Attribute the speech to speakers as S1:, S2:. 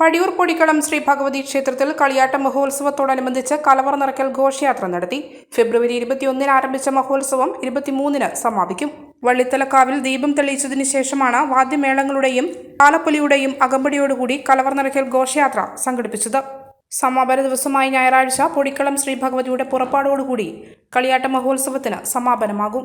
S1: പടിയൂർ പൊടിക്കളം ശ്രീ ഭഗവതി ക്ഷേത്രത്തിൽ കളിയാട്ട മഹോത്സവത്തോടനുബന്ധിച്ച് കലവർ നിറയ്ക്കൽ ഘോഷയാത്ര നടത്തി. ഫെബ്രുവരി ഇരുപത്തിയൊന്നിന് ആരംഭിച്ച മഹോത്സവം ഇരുപത്തിമൂന്നിന് സമാപിക്കും. വള്ളിത്തലക്കാവിൽ ദീപം തെളിയിച്ചതിനു ശേഷമാണ് വാദ്യമേളങ്ങളുടെയും താലപ്പൊലിയുടെയും അകമ്പടിയോടുകൂടി കലവർ നിറയ്ക്കൽ ഘോഷയാത്ര സംഘടിപ്പിച്ചത്. സമാപന ദിവസമായ ഞായറാഴ്ച പൊടിക്കളം ശ്രീ ഭഗവതിയുടെ പുറപ്പാടോടുകൂടി കളിയാട്ട മഹോത്സവത്തിന് സമാപനമാകും.